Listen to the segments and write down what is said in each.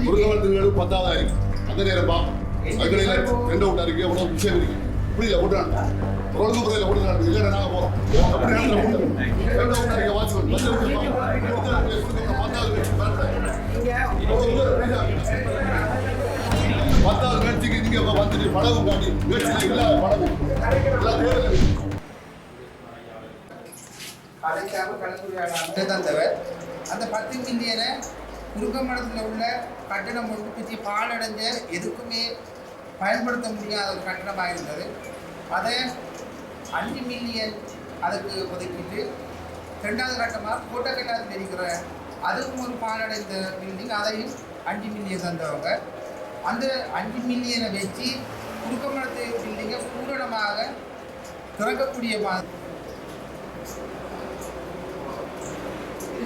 குறுக்கவளத்துக்கு பத்தாதாயிரம் அந்த நேரம் பா அதுக்கடையில் ரெண்டு விட்டா இருக்கு. எவ்வளோ விஷயம் இருக்கு. புரியல விட்டுறாங்க ஒழுங்கு முறையில் விடுறாங்க இல்லை நாங்கள் போகிறோம் அப்படி விட்டு ரெண்டு விட்டா இருக்கு. வந்து பத்தாவது கட்சிக்கு நீங்க வந்துட்டு படகு காட்டி கட்சியில இல்லாத படகு எல்லாம் தேர்தல் அழைக்காம கலந்துரையாடாமல் தந்தவர் அந்த பத்து மில்லியனை குறுக்கமடத்தில் உள்ள கட்டணம் ஒன்று பற்றி பாலடைஞ்ச எதுக்குமே பயன்படுத்த முடியாத ஒரு கட்டணமாக இருந்தது. அதை அஞ்சு மில்லியன் அதுக்கு ஒதுக்கிட்டு ரெண்டாவது கட்டமாக கோட்டக்கல்லாத்தில் இருக்கிற அதுவும் ஒரு பாலடைந்த பில்டிங் அதையும் அஞ்சு மில்லியன் தந்தவங்க. அந்த அஞ்சு மில்லியனை வச்சு குறுக்கமடத்து பில்டிங்கை பூரணமாக திறக்கக்கூடிய மாதிரி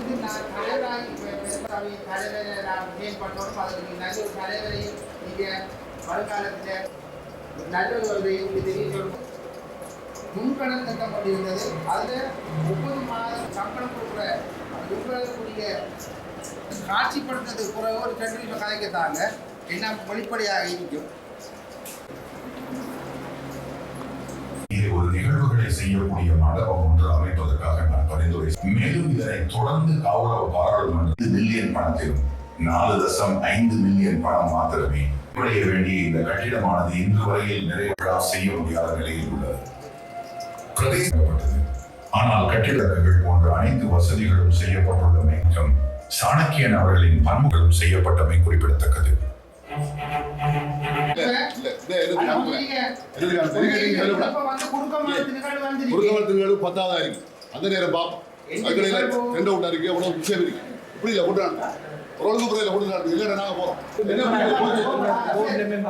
இதுக்கு நான் தலைவராகி பேசுகிறாவி தலைவரை நான் விஜயம் பண்ணணும் அதுக்கு நல்ல ஒரு தலைவரையும் நீங்கள் வருங்காலத்தில் நல்ல ஒரு முன்கடன் அதில் ஒவ்வொரு மாதம் சம்பளம் கொடுக்குற காட்சிப்படுத்துறது ஒரு என்ன வெளிப்படையாக இருக்கும். ஒரு நிகழ்வுகளை செய்யக்கூடிய மண்டபம் ஒன்று அமைப்பதற்காக பரிந்துரை. மேலும் இதனை தொடர்ந்து கௌரவ பாராளுமன்ற மில்லியன் பணத்திலும் நாலு தசம் ஐந்து மில்லியன் பணம் மாத்திரமே குறைய வேண்டிய இந்த கட்டிடமானது இன்று வரையில் நிறைவேறா செய்ய முடியாத நிலையில் உள்ளது பிரதேசப்பட்டது ஆனால் கட்டிடங்கள் போன்ற அனைத்து வசதிகளும் செய்யப்பட்டுள்ளமை மற்றும் சாணக்கியன் அவர்களின் பண்புகளும் செய்யப்பட்டமை குறிப்பிடத்தக்கது பத்தாதாயிரம் அந்த நேரம் பா அதுக்கடையில் ரெண்டு விட்டா இருக்கு. எவ்வளோ விஷயம் இருக்கு? புரியல விட்டுறாங்க ஒழுங்கு முறையில் விடுறாங்க இல்லை நாங்கள் போகிறோம்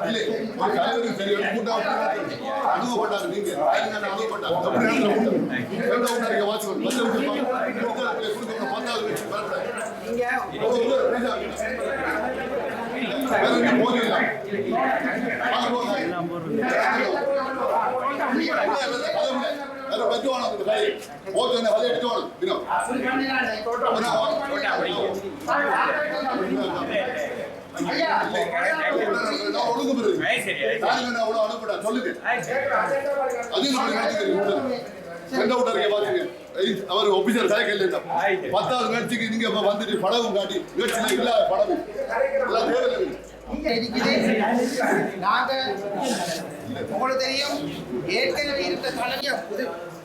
இல்லை ஒரு தலைவருக்கு சரி கூட்டம் அனுபவப்பட்டாங்க நீங்க. அனுபவப்பட்டாங்க அப்படி நேரத்தில் விட்டு ரெண்டு விட்டா இருக்கு வாட்ச்மேன் வந்து கொடுத்த பத்தாவது கட்சி வேற எங்க போகிறீங்களா தினம் ஒழுங்கு அவ்வளோ சொல்லுங்க அவர் ஒபிசர் சைக்கிள் பத்தாவது கட்சிக்கு நீங்க இப்ப வந்துட்டு படகும் காட்டி நிகழ்ச்சியில படகு நாங்க உங்களுக்கு தெரியும். ஏற்கனவே இருந்த தலைமையா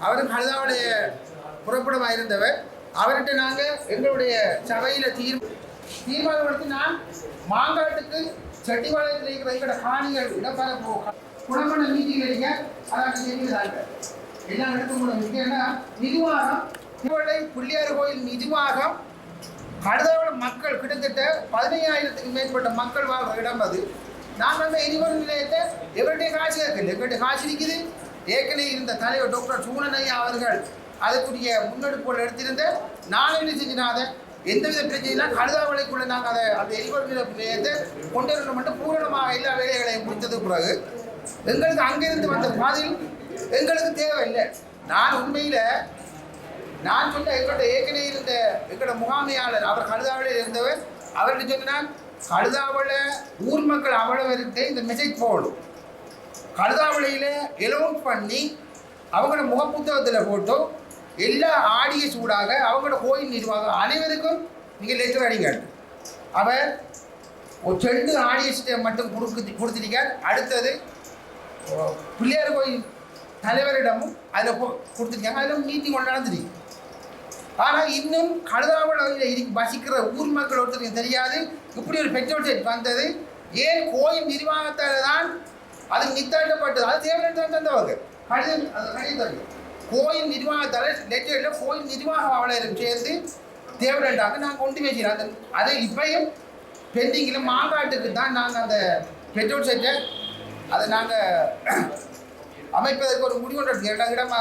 அவரும் கழுதாவுடைய புறப்படமாக இருந்தவர் அவர்கிட்ட நாங்க எங்களுடைய சபையில் தீர் தீர்மானம் எடுத்து நான் மாங்காட்டுக்கு செட்டிவாளையத்தில் இருக்கிற எங்களோட காணிகள் இடப்பரப்பு குணமண மீட்டிங் அடிக்க அதான் தெரியுதாங்க எல்லாம் எடுத்து முடியும் ஏன்னா நிர்வாகம் திருவள்ளை பிள்ளையார் கோயில் நிர்வாகம் கடுதாவோட மக்கள் கிட்டத்தட்ட பதினையாயிரத்துக்கு மேற்பட்ட மக்கள் வாழ்கிற இடம் அது. நாங்கள் அந்த எரிபொருள் நிலையத்தை எவருடைய காட்சி கேட்கல எங்களுடைய இருக்குது ஏற்கனவே இருந்த தலைவர் டாக்டர் சூனனையா அவர்கள் அதுக்குரிய முன்னெடுப்புகள் எடுத்திருந்த நான் என்ன செஞ்சினாத எந்தவித பிரச்சனையும் கடுதாவளைக்குள்ள நாங்கள் அதை அந்த எரிபொருள் நிலையத்தை கொண்டு வரணும் மட்டும் பூரணமாக எல்லா வேலைகளையும் முடித்தது பிறகு எங்களுக்கு அங்கிருந்து வந்த பாதையில் எங்களுக்கு தேவையில்லை. நான் உண்மையில் நான் சொன்ன எங்களோட ஏற்கனவே இருந்த எங்களோட முகாமையாளர் அவர் கழுதாவளையில் இருந்தவர் அவர்கிட்ட சொன்னால் கழுதாவளை ஊர் மக்கள் அவ்வளவருக்கு இந்த மெசேஜ் போடும். கழுதாவளியில் எலோன் பண்ணி அவங்களோட முகப்புத்தகத்தில் போட்டோ எல்லா ஆடிய சூடாக அவங்களோட கோயில் நிர்வாகம் அனைவருக்கும் நீங்கள் லெட்டர் அடிங்க. அவர் ஒரு ரெண்டு ஆடியன்ஸ்ட்டை மட்டும் கொடுக்கு கொடுத்துருக்கார் அடுத்தது பிள்ளையார் கோயில் தலைவரிடமும் அதில் கொடுத்துருக்காங்க அதில் மீட்டிங் ஒன்று நடந்துருக்கு ஆனால் இன்னும் கழுதாவளையில் இரு வசிக்கிற ஊர் மக்கள் ஒருத்தருக்கு தெரியாது. இப்படி ஒரு பெட்ரோல் செட் வந்தது. ஏன் கோயில் நிர்வாகத்தால் தான் அது நித்தாட்டப்பட்டது அது தேவையான தந்தவங்க கடிதம் அது கடிதம். கோயில் நிர்வாகத்தால் லெட்டரில் கோயில் நிர்வாக ஆவலரும் சேர்ந்து தேவையாண்டாங்க நாங்கள் கொண்டு பேசினோம். அந்த அதை இப்பயும் பெண்டிங்கில் மாங்காட்டுக்கு தான் நாங்கள் அந்த பெட்ரோல் செட்டை அதை நாங்கள் அமைப்பதற்கு ஒரு முடிவு ஒன்று இடம்